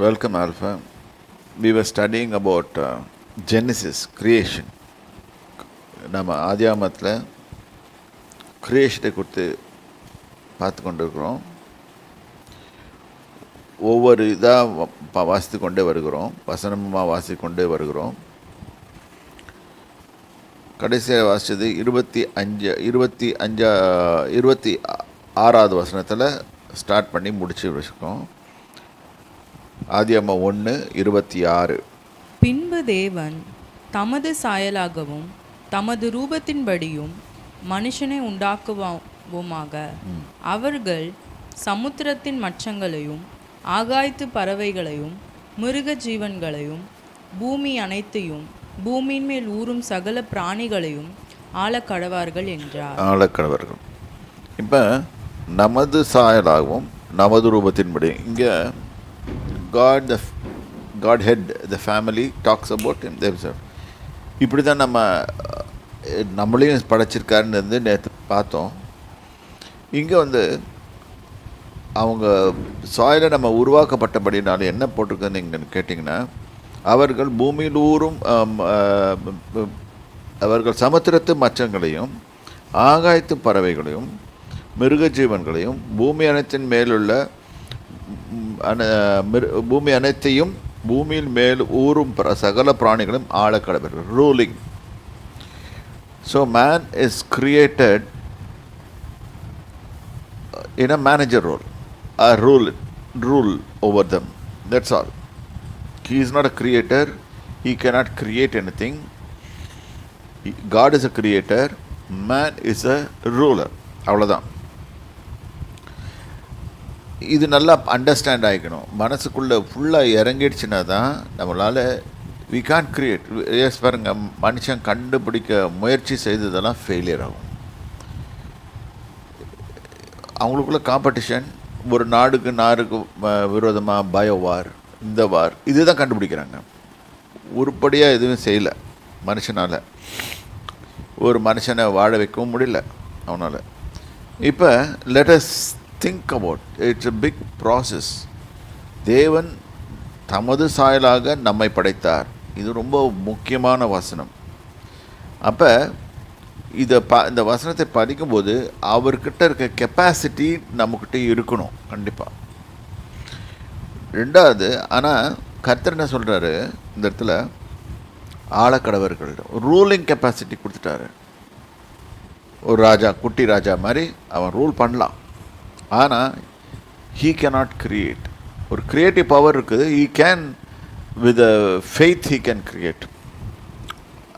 Welcome, Alpha. We were studying about uh, Genesis, creation. நம்ம ஆதியாமத்தில் கிரியேஷனை கொடுத்து பார்த்து கொண்டிருக்கிறோம் ஒவ்வொரு இதாக வாசித்து கொண்டே வருகிறோம் வசனமாக வாசித்து கொண்டே வருகிறோம் கடைசியாக வாசித்தது இருபத்தி அஞ்சு இருபத்தி அஞ்சா இருபத்தி ஆறாவது வசனத்தில் ஸ்டார்ட் பண்ணி முடிச்சு வச்சுருக்கோம் ஆதியம்மா ஒன்று இருபத்தி ஆறு பின்பு தேவன் தமது சாயலாகவும் தமது ரூபத்தின்படியும் மனுஷனை உண்டாக்குவோமாக அவர்கள் சமுத்திரத்தின் மச்சங்களையும் ஆகாயத்து பறவைகளையும் மிருக ஜீவன்களையும் பூமி அனைத்தையும் பூமியின் மேல் ஊறும் சகல பிராணிகளையும் ஆளக்கடவார்கள் என்றார். ஆழக்கணவர்கள் இப்போ நமது சாயலாகவும் நமது ரூபத்தின்படி இங்கே God the Godhead the family talks about him Dev இப்படி தான் நம்ம நம்மளையும் படைச்சிருக்காருன்னு வந்து நேற்று பார்த்தோம். இங்கே வந்து அவங்க சாயில் நம்ம உருவாக்கப்பட்டபடினால என்ன போட்டிருக்குன்னு நீங்கள் கேட்டிங்கன்னா அவர்கள் பூமியில் ஊறும் அவர்கள் சமுத்திரத்து மச்சங்களையும் ஆகாயத்து பறவைகளையும் மிருக ஜீவன்களையும் பூமி அனைத்தின் மேலுள்ள பூமி அனைத்தையும் பூமியில் மேல் ஊறும் சகல பிராணிகளும் ஆள ruling so man is created in a manager role a rule rule over them that's all he is not a creator he cannot create anything God is a creator man is a ruler அவ்வளோதான் இது நல்லா understand ஆகிக்கணும் மனசுக்குள்ளே ஃபுல்லாக இறங்கிடுச்சுன்னா தான் நம்மளால் we Khan create S பாருங்க மனுஷன் கண்டுபிடிக்க முயற்சி செய்ததெல்லாம் ஃபெயிலியர் ஆகும். அவங்களுக்குள்ள காம்படிஷன் ஒரு நாடுக்கு நாடுக்கு விரோதமாக பயோ வார் இந்த வார் இதுதான் கண்டுபிடிக்கிறாங்க. உருப்படியாக எதுவும் செய்யலை மனுஷனால். ஒரு மனுஷனை வாழ வைக்கவும் முடியல அவனால். இப்போ let's think about it's a big process தேவன் தமது சாயலாக நம்மை படைத்தார். இது ரொம்ப முக்கியமான வசனம். அப்போ இதை ப இந்த வசனத்தை படிக்கும்போது அவர்கிட்ட இருக்க கெப்பாசிட்டி நம்மக்கிட்ட இருக்கணும் கண்டிப்பாக ரெண்டாவது ஆனால் கர்த்தர் என்ன சொல்கிறாரு இந்த இடத்துல ஆழக்கடவர்கள் ரூலிங் கெப்பாசிட்டி கொடுத்துட்டாரு. ஒரு ராஜா குட்டி ராஜா மாதிரி அவன் ரூல் பண்ணலாம். ஆனால் ஹீ cannot கிரியேட் ஒரு கிரியேட்டிவ் பவர் இருக்குது. He can with faith he can create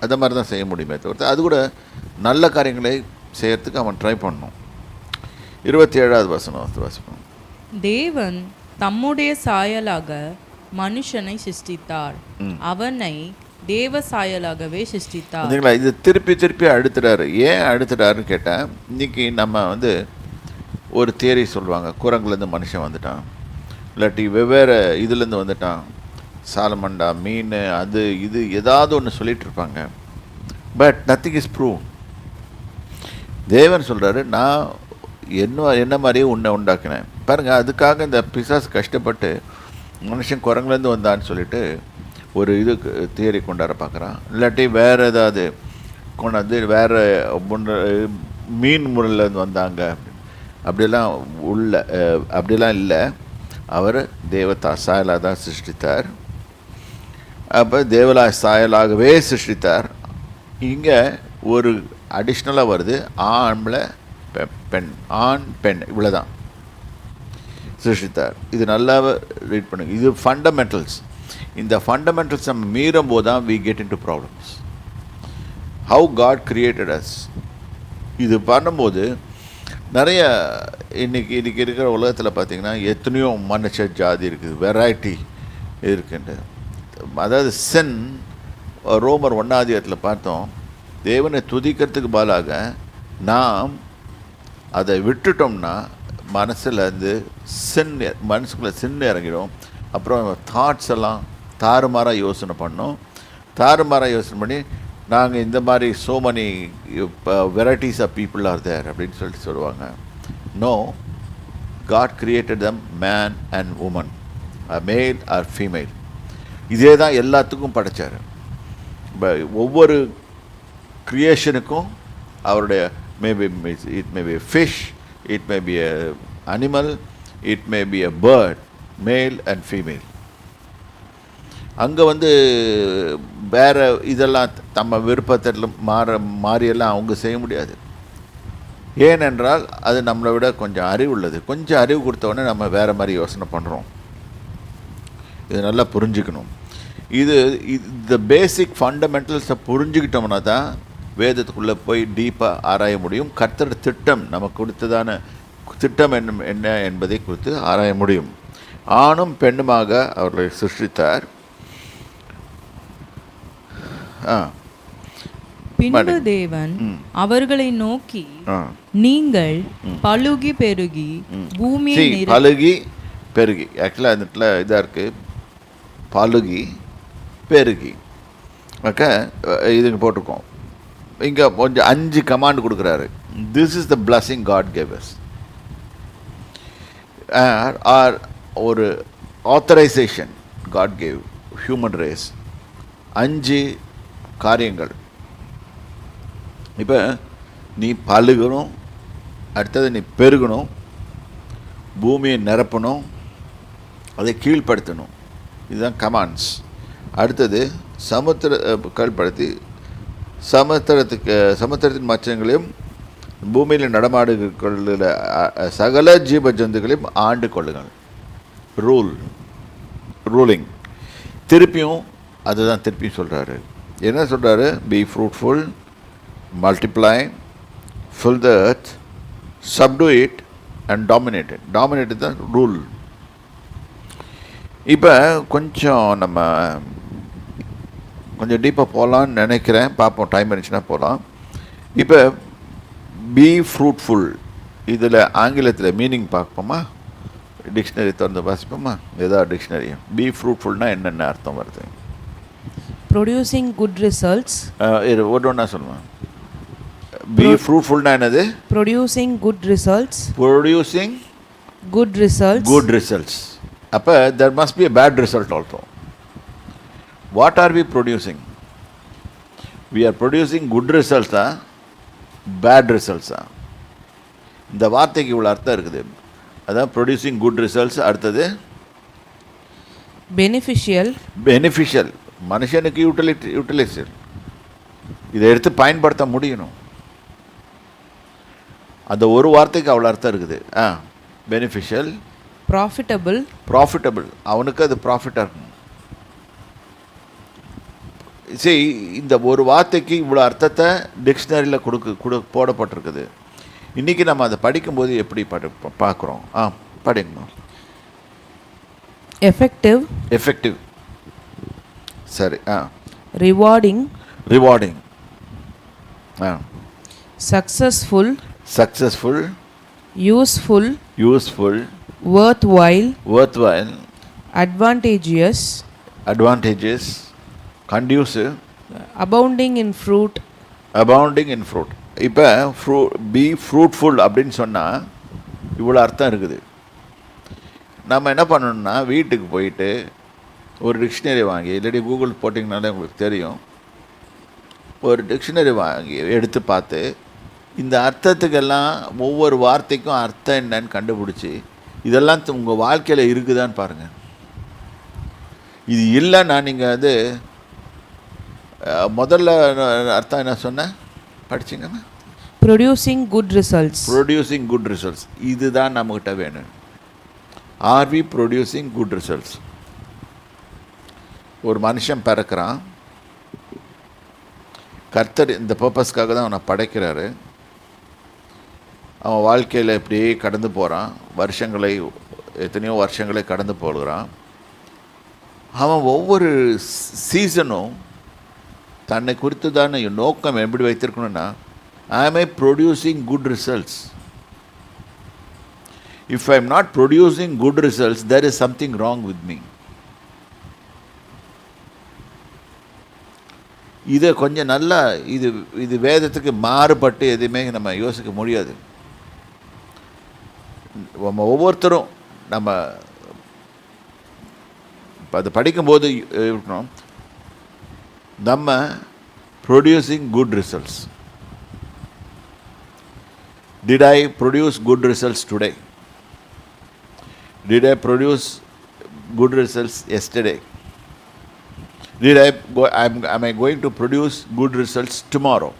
அந்த மாதிரி தான் செய்ய முடியுமே தவிர்த்து அது கூட நல்ல காரியங்களை செய்யறதுக்கு அவன் ட்ரை பண்ணணும் இருபத்தி ஏழாவது வசனம். வாசிப்போம் தேவன் தம்முடைய சாயலாக மனுஷனை சிருஷ்டித்தார். அவனை தேவ சாயலாகவே சிருஷ்டித்தார். இது திருப்பி திருப்பி அழுத்துறாரு. ஏன் அழுத்துறாருன்னு கேட்டேன் இன்னைக்கு நம்ம வந்து ஒரு தியரி சொல்லுவாங்க. குரங்குலேருந்து மனுஷன் வந்துட்டான். இல்லாட்டி வெவ்வேறு இதுலேருந்து வந்துட்டான். சாலமண்டா மீன் அது இது ஏதாவது ஒன்று சொல்லிகிட்டு இருப்பாங்க. பட் நத்திங் இஸ் ப்ரூவ் தேவன் சொல்கிறாரு நான் என்ன என்ன மாதிரியே உன்னை உண்டாக்கினேன். பாருங்கள் அதுக்காக இந்த பிசாஸ் கஷ்டப்பட்டு மனுஷன் குரங்குலேருந்து வந்தான்னு சொல்லிட்டு ஒரு இது தியரி கொண்டாட பார்க்குறான். இல்லாட்டி வேறு ஏதாவது கொண்டாந்து வேறு முன்ன மீன் முறையிலேருந்து வந்தாங்க. அப்படிலாம் உள்ள அப்படிலாம் இல்லை. அவர் தேவதா சாயலாக தான் சிருஷ்டித்தார். அப்போ தேவலா சாயலாகவே சிருஷ்டித்தார். இங்கே ஒரு அடிஷ்னலாக வருது ஆண்ல பெ- பெண் ஆண் பெண் இவ்வளோதான் சிருஷ்டித்தார். இது நல்லா ரீட் பண்ணுங்க. இது ஃபண்டமெண்டல்ஸ் இந்த ஃபண்டமெண்டல்ஸ் நம்ம மீறும் போது தான் we get into problems how God created us இது பண்ணும்போது நிறைய இன்றைக்கி இன்றைக்கி இருக்கிற உலகத்தில் பார்த்தீங்கன்னா எத்தனையோ மனுஷ ஜாதி இருக்குது வெரைட்டி இருக்குன்ட்டு அதாவது சென் ரோமர் ஒன்னாதியத்தில் பார்த்தோம் தேவனை துதிக்கிறதுக்கு பதிலாக நாம் அதை விட்டுட்டோம்னா மனசில் இருந்து சின் மனசுக்குள்ளே சின்ன இறங்கிடும். அப்புறம் தாட்ஸ் எல்லாம் தாறுமாறாக யோசனை பண்ணோம். தாறுமாறாக யோசனை பண்ணி நாங்கள் இந்த மாதிரி so many varieties of people are there அப்படின்னு சொல்லிட்டு சொல்லுவாங்க. No God created them man and woman male or female இதே தான் எல்லாத்துக்கும் படைச்சார். இப்போ ஒவ்வொரு க்ரியேஷனுக்கும் அவருடைய maybe it may be fish it may be a animal it may be a bird male and female அங்கே வந்து வேறு இதெல்லாம் தம்ம விருப்பத்தில் மாற மாறியெல்லாம் அவங்க செய்ய முடியாது. ஏனென்றால் அது நம்மளை விட கொஞ்சம் அறிவு உள்ளது கொஞ்சம் அறிவு கொடுத்தவொடனே நம்ம வேறு மாதிரி யோசனை பண்ணுறோம் இது நல்லா புரிஞ்சுக்கணும். இது இந்த பேசிக் ஃபண்டமெண்டல்ஸை புரிஞ்சுக்கிட்டோம்னா தான் வேதத்துக்குள்ளே போய் டீப்பாக ஆராய முடியும். கர்த்தர் திட்டம் நமக்கு கொடுத்ததான திட்டம் என்ன என்ன என்பதை குறித்து ஆராய முடியும். ஆணும் பெண்ணுமாக அவர்களை சிருஷ்டித்தார். பின்பு. தேவன். அவர்களை நோக்கி நீங்கள் பலுகி பெருகி பூமியை பலுகி பெருகி. ஆக்சுவலாக இந்த இடத்துல இதாக இருக்குது பலுகி பெருகி. ஓகே இதுங்க போட்டிருக்கோம். இங்கே கொஞ்சம் அஞ்சு கமாண்ட் கொடுக்குறாரு. This is the blessing God gives or ஒரு authorization God gave human race அஞ்சு காரியங்கள். இப்போ நீ பழுகணும் அடுத்தது நீ பெருகணும் பூமியை நிரப்பணும் அதை கீழ்ப்படுத்தணும். இதுதான் கமாண்ட்ஸ் அடுத்தது சமுத்திர கீழ்படுத்தி சமுத்திரத்துக்கு சமுத்திரத்தின் மச்சங்களையும் பூமியில் நடமாடுகளில் சகல ஜீவ ஜந்துகளையும் ஆண்டு கொள்ளுங்கள். ரூல் ரூலிங் திருப்பியும் அதுதான் திருப்பியும் சொல்கிறாரு என்ன சொல்கிறாரு be fruitful multiply fill the earth subdue it and dominated dominated தான் ரூல் இப்போ கொஞ்சம் நம்ம கொஞ்சம் டீப்பாக போகலான்னு நினைக்கிறேன். பார்ப்போம் டைம் இருந்துச்சுன்னா போகலாம் இப்போ பி ஃப்ரூட்ஃபுல் இதில் ஆங்கிலத்தில் மீனிங் பார்ப்போமா? டிக்ஷனரி திறந்து வாசிப்போமா? ஏதாவது டிக்ஷனரி பி ஃப்ரூட்ஃபுல்னால் என்னென்ன அர்த்தம் வருது? Producing good results அஹ் இரு ஒன்று ஒன்றா சொல்லுவேன் பி ஃப்ரூட்ஃபுல்னா என்னது producing good results producing good results good results. அப்போ there must be a bad result also. What are we producing? We are producing good results ah bad results ah இந்த வார்த்தைக்கு இவ்வளோ அர்த்தம் இருக்குது அதான் ப்ரொடியூசிங் குட் ரிசல்ட்ஸ் அடுத்தது beneficial beneficial மனுஷனுக்கு utility யூட்டிலைசர் இதை எடுத்து பயன்படுத்த முடியணும். அந்த ஒரு வார்த்தைக்கு அவ்வளோ அர்த்தம் இருக்குது. ஆ பெனிஃபிஷியல் profitable. ப்ராஃபிட்டபிள் அவனுக்கு அது ப்ராஃபிட்டாக இருக்கும் சரி இந்த ஒரு வார்த்தைக்கு இவ்வளோ அர்த்தத்தை டிக்ஷனரியில் கொடுக்கு கொடு போடப்பட்டிருக்குது. இன்றைக்கி நம்ம அதை படிக்கும்போது எப்படி படி பார்க்குறோம்? ஆ படிங்க. Effective. எஃபெக்டிவ் சரி ஆ rewarding rewarding ah successful successful useful useful worthwhile worthwhile advantageous advantageous conducive abounding in fruit abounding in fruit இப்போ ஃப்ரூ பி ஃப்ரூட்ஃபுல் அப்படின்னு சொன்னால் இவ்வளோ அர்த்தம் இருக்குது நம்ம என்ன பண்ணணும்னா வீட்டுக்கு போயிட்டு ஒரு டிக்ஷனரி வாங்கி இல்லாட்டி கூகுள் போட்டிங்கனாலே உங்களுக்கு தெரியும். ஒரு டிக்ஷனரி வாங்கி எடுத்து பார்த்து இந்த அர்த்தத்துக்கெல்லாம் ஒவ்வொரு வார்த்தைக்கும் அர்த்தம் என்னன்னு கண்டுபிடிச்சி இதெல்லாம் உங்கள் வாழ்க்கையில் இருக்குதான்னு பாருங்கள் இது இல்லைன்னா நீங்கள் வந்து முதல்ல அர்த்தம் என்ன சொன்னேன் படிச்சிங்கன்னா producing good results. Producing good results இதுதான் நம்மக்கிட்ட வேணும். Are we producing good results ஒரு மனுஷன் பிறக்கிறான். கர்த்தர் இந்த பர்பஸ்க்காக தான் அவனை படைக்கிறாரு. அவன் வாழ்க்கையில் இப்படியே கடந்து போகிறான் வருஷங்களை எத்தனையோ வருஷங்களை கடந்து போகிறான். அவன் ஒவ்வொரு சீசனும் தன்னை குறித்து தான் நோக்கம் எப்படி வைத்திருக்கணும்னா I am producing good results if I am not producing good results there is something wrong with me இதை கொஞ்சம் நல்லா இது இது வேதத்துக்கு மாறுபட்டு எதுவுமே நம்ம யோசிக்க முடியாது. நம்ம ஒவ்வொருத்தரும் நம்ம இப்போ அது படிக்கும்போது இருக்கணும். நம்ம producing good results did I produce good results today did I produce good results yesterday Did I go, am, am I going to produce good results tomorrow?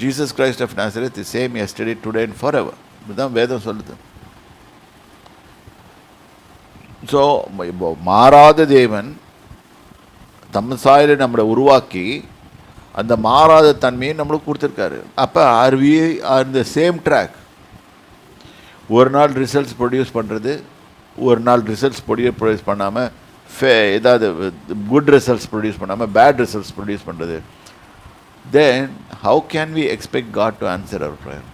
Jesus Christ of Nazareth the same yesterday today and forever இதுதான் வேதம் சொல்லுது. So மாறாத தேவன் தம் soil நம்மளை உருவாக்கி அந்த மாறாத தன்மையை நம்மளுக்கு கொடுத்துருக்காரு. அப்போ ஆர் வி ஆர் இந்த சேம் ட்ராக் ஒரு நாள் ரிசல்ட்ஸ் ப்ரொடியூஸ் பண்ணுறது ஒரு நாள் ரிசல்ட்ஸ் ப்ரொடியூஸ் ப்ரொடியூஸ் பண்ணாமல் ஃபே ஏதாவது குட் ரிசல்ட்ஸ் ப்ரொடியூஸ் பண்ணாமல் பேட் ரிசல்ட்ஸ் ப்ரொடியூஸ் பண்ணுறது then how can we expect God to answer our prayer